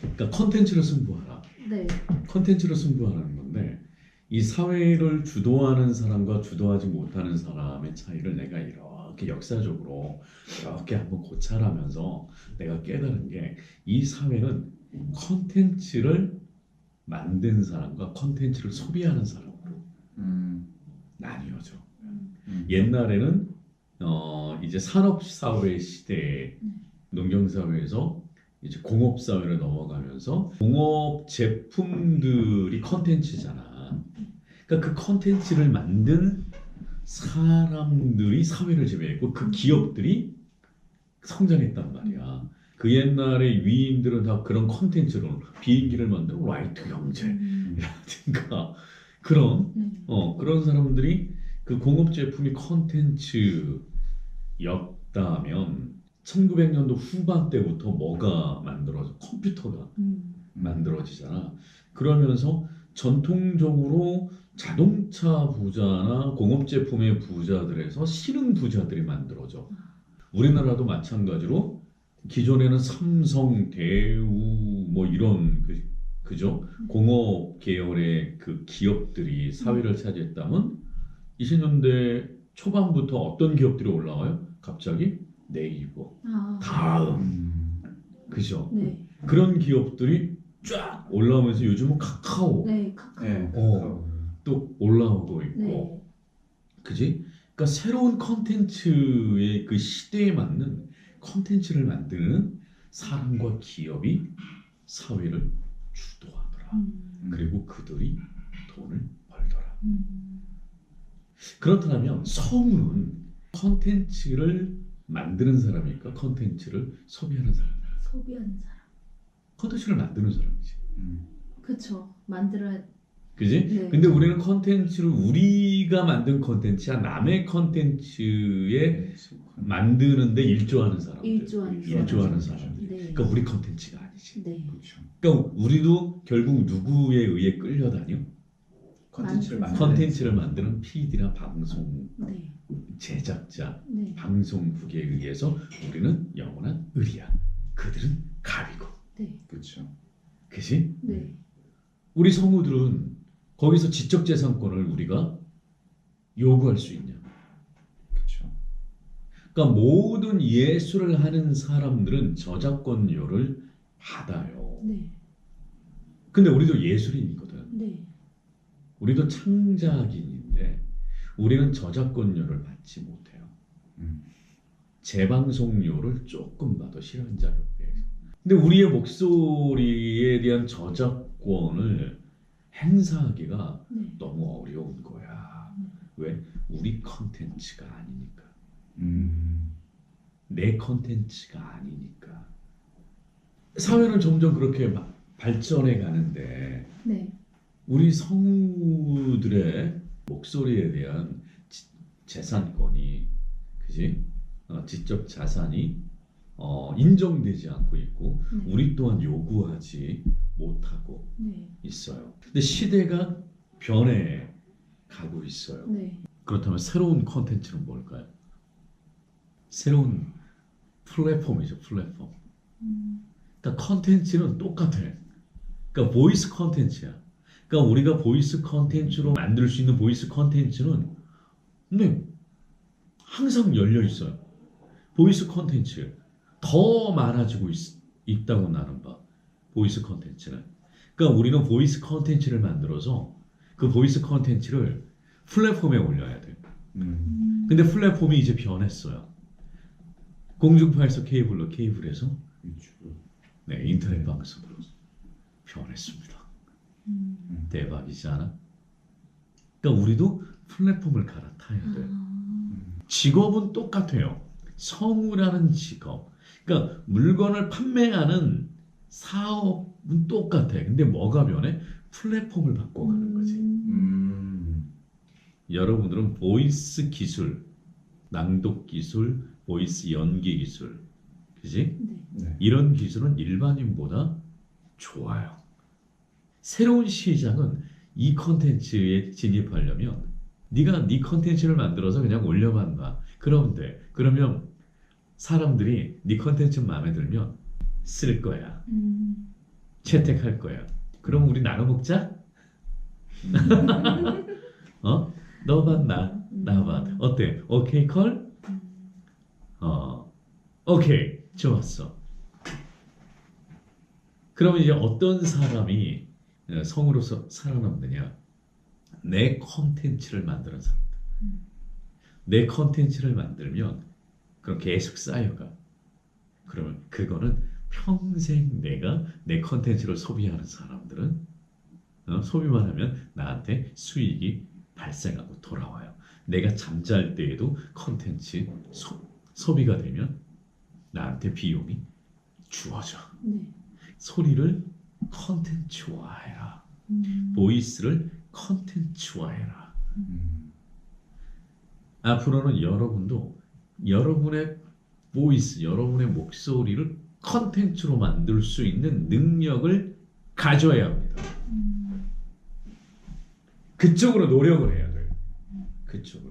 그러니까 컨텐츠로 승부하라. 네. 컨텐츠로 승부하라는 건데 이 사회를 주도하는 사람과 주도하지 못하는 사람의 차이를 내가 이렇게 역사적으로 이렇게 한번 고찰하면서 내가 깨달은 게 이 사회는 컨텐츠를 만든 사람과 컨텐츠를 소비하는 사람으로 음. 나뉘어져. 음. 옛날에는 어 이제 산업 사회 시대에 농경 사회에서 이제 공업 사회로 넘어가면서 공업 제품들이 컨텐츠잖아. 그러니까 그 컨텐츠를 만든 사람들이 사회를 지배했고 그 기업들이 성장했단 말이야. 그 옛날에 위인들은 다 그런 컨텐츠로 비행기를 만들고 라이트 음. 형제라든가 그런 네. 어 그런 사람들이 그 공업 제품이 컨텐츠였다면 1900년도 후반 때부터 뭐가 만들어져 컴퓨터가 음. 만들어지잖아. 그러면서 전통적으로 자동차 부자나 공업 제품의 부자들에서 신흥 부자들이 만들어져. 우리나라도 마찬가지로 기존에는 삼성, 대우 뭐 이런 그 그죠? 공업 계열의 그 기업들이 사회를 차지했다면 20년대 초반부터 어떤 기업들이 올라와요? 갑자기 네이버, 아. 다음, 음. 그죠? 네. 그런 기업들이 쫙 올라오면서 요즘은 카카오 네. 카카오. 네. 어. 또 올라오고 있고, 네. 그지? 그러니까 새로운 컨텐츠의 그 시대에 맞는 컨텐츠를 만드는 사람과 기업이 사회를 주도하더라. 음. 그리고 그들이 돈을 벌더라. 음. 그렇다면 성우는 컨텐츠를 만드는 사람일까? 컨텐츠를 소비하는 사람? 소비하는 사람. 컨텐츠를 만드는 사람이지. 음. 그쵸. 만들어야. 그지? 네. 근데 우리는 컨텐츠를 우리가 만든 컨텐츠야 남의 컨텐츠에 네, 만드는데 일조하는 사람들. 일조하는 일조하는 사람. 사람들. 네. 그러니까 우리 컨텐츠가 아니지. 네. 그렇죠. 그러니까 우리도 결국 누구에 의해 끌려다녀? 컨텐츠를 만드는 컨텐츠를 만드는 PD나 방송 네. 제작자, 네. 방송국에 의해서 우리는 영원한 을이야. 그들은 갑이고. 네. 그렇죠. 그지? 네. 우리 성우들은 거기서 지적재산권을 우리가 요구할 수 있냐? 그렇죠. 그러니까 모든 예술을 하는 사람들은 저작권료를 받아요. 네. 근데 우리도 예술인이거든. 네. 우리도 창작인인데 우리는 저작권료를 받지 못해요. 음. 재방송료를 조금 받아 실현자료에. 근데 우리의 목소리에 대한 저작권을 행사하기가 네. 너무 어려운 거야. 음. 왜? 우리 컨텐츠가 아니니까. 음. 내 컨텐츠가 아니니까. 사회는 점점 그렇게 막 발전해 가는데 네. 우리 성우들의 목소리에 대한 지- 재산권이 그지 어, 지적 자산이 어, 인정되지 않고 있고 네. 우리 또한 요구하지 못하고 네. 있어요. 근데 시대가 변해 가고 있어요. 네. 그렇다면 새로운 컨텐츠는 뭘까요? 새로운 플랫폼이죠, 플랫폼. 음. 그러니까 컨텐츠는 똑같아. 그러니까 보이스 컨텐츠야. 그러니까 우리가 보이스 컨텐츠로 만들 수 있는 보이스 컨텐츠는 네 항상 열려 있어요. 보이스 컨텐츠 더 많아지고 있, 다고 나는 봐. 보이스 컨텐츠는. 그러니까 우리는 보이스 컨텐츠를 만들어서 그 보이스 컨텐츠를 플랫폼에 올려야 돼. 음. 음. 근데 플랫폼이 이제 변했어요. 공중파에서 케이블로 케이블에서. 네, 인터넷 방송으로 변했습니다. 음. 대박이지 않아? 그러니까 우리도 플랫폼을 갈아타야 돼. 아. 직업은 똑같아요. 성우라는 직업. 그러니까 물건을 판매하는 사업은 똑같아. 근데 뭐가 변해? 플랫폼을 바꿔가는 거지. 음. 음. 여러분들은 보이스 기술, 낭독 기술, 보이스 연기 기술, 그지? 네. 네. 이런 기술은 일반인보다 좋아요. 새로운 시장은 이 컨텐츠에 진입하려면 네가 네 컨텐츠를 만들어서 그냥 올려만 봐. 그러면 돼. 그러면 사람들이 네 컨텐츠 마음에 들면 쓸 거야. 음. 채택할 거야. 그럼 우리 나눠 먹자. 어? 너반 나, 나반. 어때? 오케이 콜? 음. 어, 오케이, 좋았어. 그러면 이제 어떤 사람이 어, 성으로서 살아남느냐? 내 컨텐츠를 만드는 사람. 음. 내 컨텐츠를 만들면 그럼 계속 쌓여가. 그러면 그거는 평생 내가 내 컨텐츠를 소비하는 사람들은 어, 소비만 하면 나한테 수익이 발생하고 돌아와요. 내가 잠잘 때에도 컨텐츠 소, 소비가 되면 나한테 비용이 주어져. 네. 소리를 컨텐츠화해라. 음. 보이스를 컨텐츠화해라. 음. 앞으로는 여러분도 여러분의 보이스, 여러분의 목소리를 컨텐츠로 만들 수 있는 능력을 가져야 합니다. 음. 그쪽으로 노력을 해야 돼요. 그쪽으로.